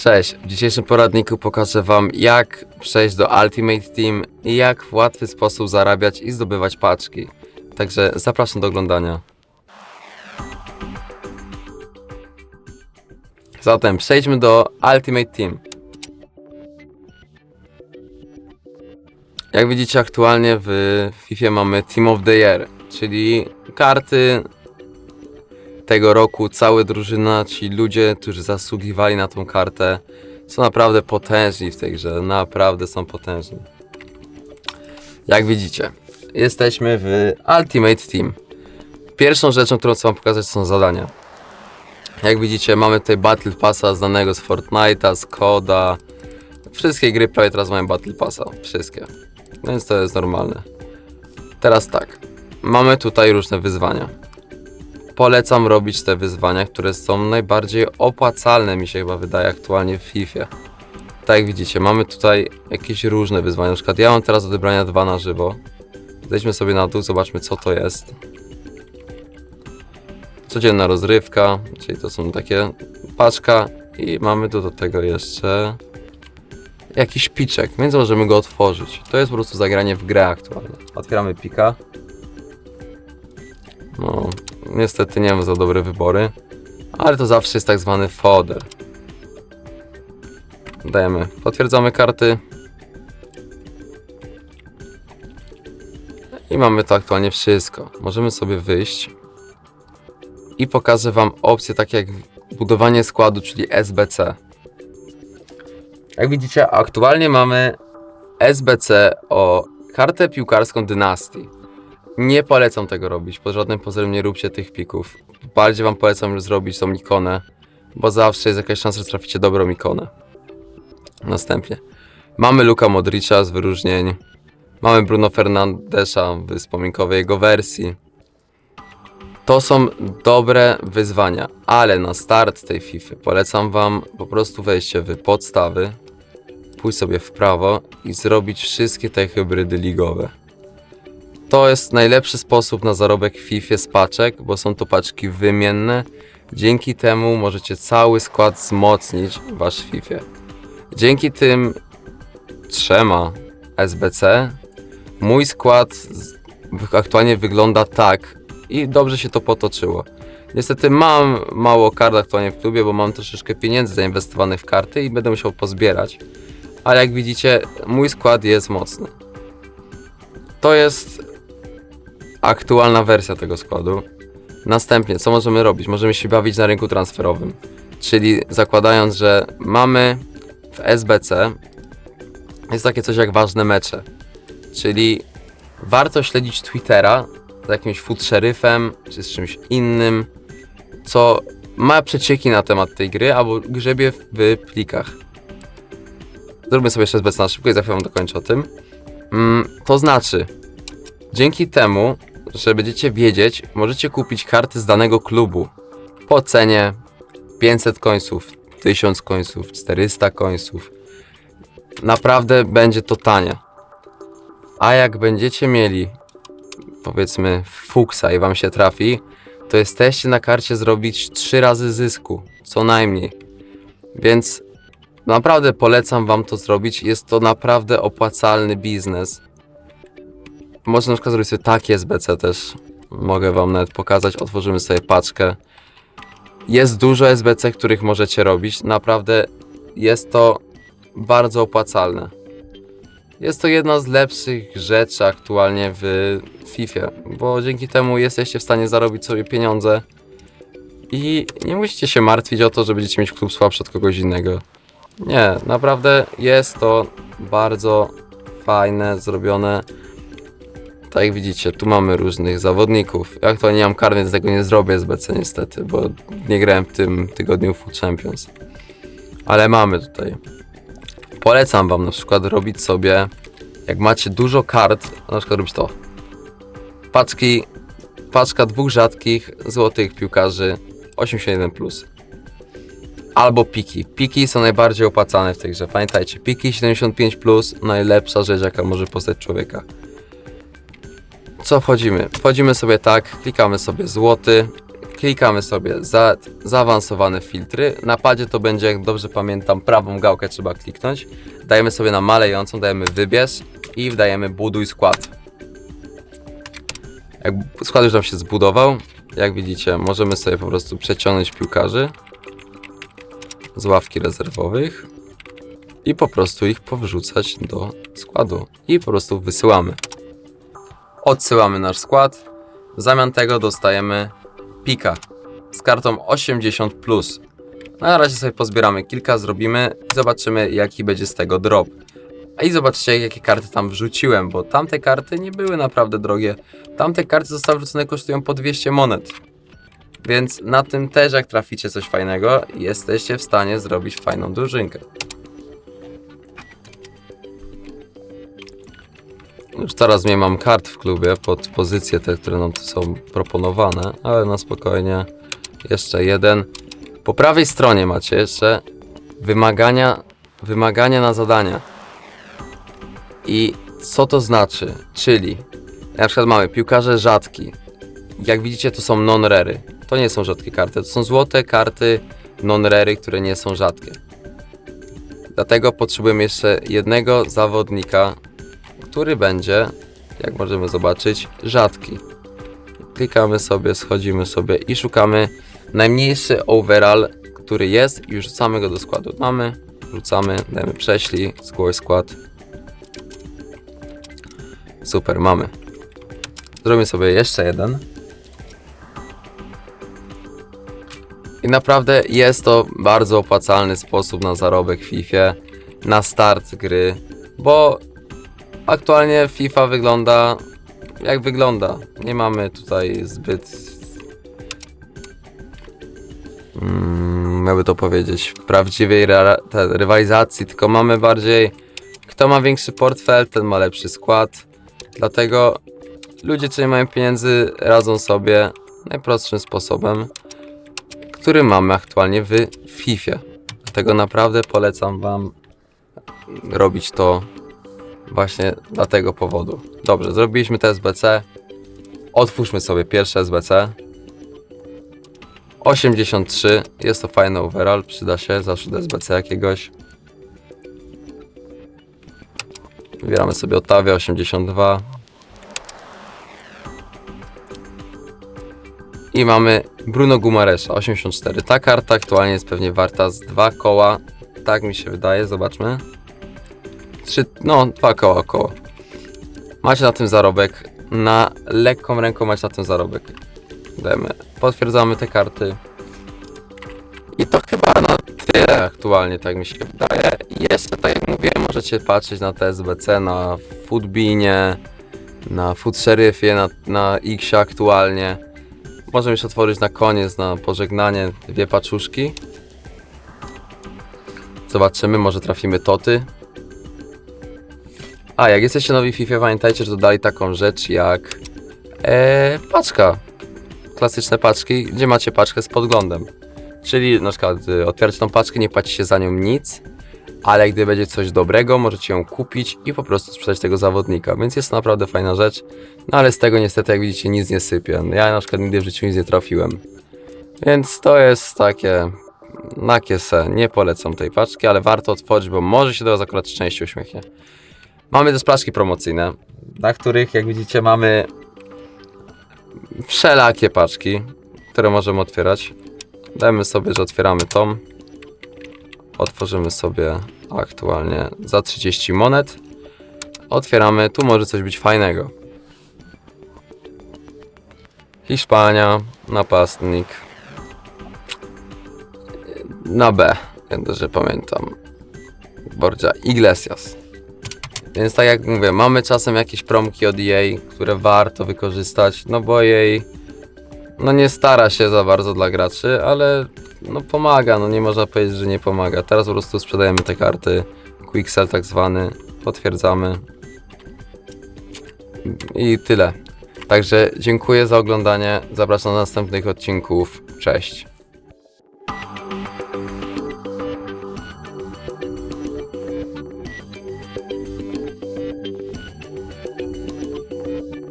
Cześć, w dzisiejszym poradniku pokażę Wam jak przejść do Ultimate Team i jak w łatwy sposób zarabiać i zdobywać paczki. Także zapraszam do oglądania. Zatem przejdźmy do Ultimate Team. Jak widzicie aktualnie w FIFA mamy Team of the Year, czyli karty tego roku całe drużyna, ci ludzie, którzy zasługiwali na tą kartę, są naprawdę potężni w tej grze. Naprawdę są potężni. Jak widzicie, jesteśmy w Ultimate Team. Pierwszą rzeczą, którą chcę wam pokazać są zadania. Jak widzicie, mamy tutaj Battle Passa znanego z Fortnite'a, z Koda. Wszystkie gry prawie teraz mają Battle Passa. Wszystkie. Więc to jest normalne. Teraz tak. Mamy tutaj różne wyzwania polecam robić te wyzwania, które są najbardziej opłacalne, mi się chyba wydaje aktualnie w FIFA. Tak jak widzicie, mamy tutaj jakieś różne wyzwania. Na przykład ja mam teraz odebrania dwa na żywo. Zejdźmy sobie na dół, zobaczmy co to jest. Codzienna rozrywka, czyli to są takie paczka i mamy tu do tego jeszcze jakiś piczek, więc możemy go otworzyć. To jest po prostu zagranie w grę aktualnie. Otwieramy pika. Niestety nie mam za dobre wybory, ale to zawsze jest tak zwany fodder. Dajemy, potwierdzamy karty. I mamy to aktualnie wszystko. Możemy sobie wyjść i pokażę Wam opcje takie jak budowanie składu, czyli SBC. Jak widzicie, aktualnie mamy SBC o kartę piłkarską dynastii. Nie polecam tego robić, pod żadnym pozorem nie róbcie tych pików. Bardziej wam polecam zrobić tą ikonę, bo zawsze jest jakaś szansa, że traficie dobrą ikonę. Następnie mamy Luka Modricza z wyróżnień, mamy Bruno Fernandesza w wspominkowej jego wersji. To są dobre wyzwania, ale na start tej FIFA polecam wam po prostu wejście w podstawy, pójść sobie w prawo i zrobić wszystkie te hybrydy ligowe. To jest najlepszy sposób na zarobek w FIFA z paczek, bo są to paczki wymienne. Dzięki temu możecie cały skład wzmocnić w wasz FIFA. Dzięki tym trzema SBC mój skład aktualnie wygląda tak i dobrze się to potoczyło. Niestety mam mało kart aktualnie w klubie, bo mam troszeczkę pieniędzy zainwestowanych w karty i będę musiał pozbierać. Ale jak widzicie, mój skład jest mocny. To jest aktualna wersja tego składu. Następnie, co możemy robić? Możemy się bawić na rynku transferowym. Czyli zakładając, że mamy w SBC jest takie coś jak ważne mecze. Czyli warto śledzić Twittera z jakimś food czy z czymś innym, co ma przecieki na temat tej gry albo grzebie w plikach. Zróbmy sobie jeszcze SBC na szybko i za chwilę dokończę o tym. Mm, to znaczy, Dzięki temu, że będziecie wiedzieć, możecie kupić karty z danego klubu po cenie 500 końców, 1000 końców, 400 końców. Naprawdę będzie to tanie. A jak będziecie mieli, powiedzmy, fuksa i wam się trafi, to jesteście na karcie zrobić 3 razy zysku, co najmniej. Więc naprawdę polecam wam to zrobić. Jest to naprawdę opłacalny biznes. Można na przykład zrobić sobie takie SBC też. Mogę wam nawet pokazać. Otworzymy sobie paczkę. Jest dużo SBC, których możecie robić. Naprawdę jest to bardzo opłacalne. Jest to jedna z lepszych rzeczy aktualnie w FIFA, bo dzięki temu jesteście w stanie zarobić sobie pieniądze i nie musicie się martwić o to, że będziecie mieć klub słabszy od kogoś innego. Nie, naprawdę jest to bardzo fajne, zrobione. Tak jak widzicie, tu mamy różnych zawodników. Ja aktualnie nie mam karny, więc tego nie zrobię z BC niestety, bo nie grałem w tym tygodniu Food Champions. Ale mamy tutaj. Polecam wam na przykład robić sobie, jak macie dużo kart, na przykład robić to. Paczki, paczka dwóch rzadkich złotych piłkarzy 81+. Albo piki. Piki są najbardziej opłacane w tej grze. Pamiętajcie, piki 75+, najlepsza rzecz jaka może postać człowieka co wchodzimy? Wchodzimy sobie tak, klikamy sobie złoty, klikamy sobie za zaawansowane filtry. Na padzie to będzie, jak dobrze pamiętam, prawą gałkę trzeba kliknąć. Dajemy sobie na malejącą, dajemy wybierz i wdajemy buduj skład. Jak skład już nam się zbudował, jak widzicie, możemy sobie po prostu przeciągnąć piłkarzy z ławki rezerwowych i po prostu ich powrzucać do składu. I po prostu wysyłamy. Odsyłamy nasz skład. W zamian tego dostajemy pika z kartą 80+. Plus. Na razie sobie pozbieramy kilka, zrobimy i zobaczymy jaki będzie z tego drop. A i zobaczcie jakie karty tam wrzuciłem, bo tamte karty nie były naprawdę drogie. Tamte karty zostały wrzucone kosztują po 200 monet. Więc na tym też jak traficie coś fajnego, jesteście w stanie zrobić fajną drużynkę. Już teraz nie mam kart w klubie pod pozycje te, które nam tu są proponowane, ale na spokojnie. Jeszcze jeden. Po prawej stronie macie jeszcze wymagania, wymagania na zadania. I co to znaczy? Czyli na przykład mamy piłkarze rzadki. Jak widzicie to są non-rery. To nie są rzadkie karty, to są złote karty non-rery, które nie są rzadkie. Dlatego potrzebujemy jeszcze jednego zawodnika, który będzie, jak możemy zobaczyć, rzadki. Klikamy sobie, schodzimy sobie i szukamy najmniejszy overall, który jest i rzucamy go do składu. Mamy, rzucamy, dajemy prześlij, zgłoś skład. Super, mamy. Zrobimy sobie jeszcze jeden. I naprawdę jest to bardzo opłacalny sposób na zarobek w FIFA, na start gry, bo aktualnie FIFA wygląda jak wygląda. Nie mamy tutaj zbyt. Mm, jakby to powiedzieć, prawdziwej rywalizacji, tylko mamy bardziej. Kto ma większy portfel, ten ma lepszy skład. Dlatego ludzie, co nie mają pieniędzy, radzą sobie najprostszym sposobem, który mamy aktualnie w FIFA. Dlatego naprawdę polecam Wam robić to Właśnie dla tego powodu. Dobrze, zrobiliśmy te SBC. Otwórzmy sobie pierwsze SBC. 83. Jest to fajny overall, przyda się zawsze do SBC jakiegoś. Wybieramy sobie Otawia 82. I mamy Bruno Gumaresza 84. Ta karta aktualnie jest pewnie warta z dwa koła. Tak mi się wydaje, zobaczmy trzy, no dwa koła około. Macie na tym zarobek. Na lekką ręką macie na tym zarobek. Dajemy. Potwierdzamy te karty. I to chyba na tyle aktualnie, tak mi się wydaje. Jeszcze, tak jak mówiłem, możecie patrzeć na te SBC, na Foodbeanie, na Food na, na X aktualnie. Możemy już otworzyć na koniec, na pożegnanie, dwie paczuszki. Zobaczymy, może trafimy toty. A, jak jesteście nowi w FIFA, pamiętajcie, że dodali taką rzecz jak e, paczka. Klasyczne paczki, gdzie macie paczkę z podglądem. Czyli na przykład y, otwieracie tą paczkę, nie płacicie za nią nic, ale gdy będzie coś dobrego, możecie ją kupić i po prostu sprzedać tego zawodnika. Więc jest to naprawdę fajna rzecz. No ale z tego niestety, jak widzicie, nic nie sypie. Ja na przykład nigdy w życiu nic nie trafiłem. Więc to jest takie na kiesę. Nie polecam tej paczki, ale warto otworzyć, bo może się do Was akurat szczęście uśmiechnie. Mamy też paczki promocyjne, na których jak widzicie mamy wszelakie paczki, które możemy otwierać. Dajmy sobie, że otwieramy tą. Otworzymy sobie aktualnie za 30 monet. Otwieramy, tu może coś być fajnego. Hiszpania, napastnik. Na B, ja dobrze pamiętam. Borgia Iglesias. Więc tak jak mówię, mamy czasem jakieś promki od EA, które warto wykorzystać, no bo jej no nie stara się za bardzo dla graczy, ale no pomaga, no nie można powiedzieć, że nie pomaga. Teraz po prostu sprzedajemy te karty, quicksell tak zwany, potwierdzamy i tyle. Także dziękuję za oglądanie, zapraszam do następnych odcinków, cześć.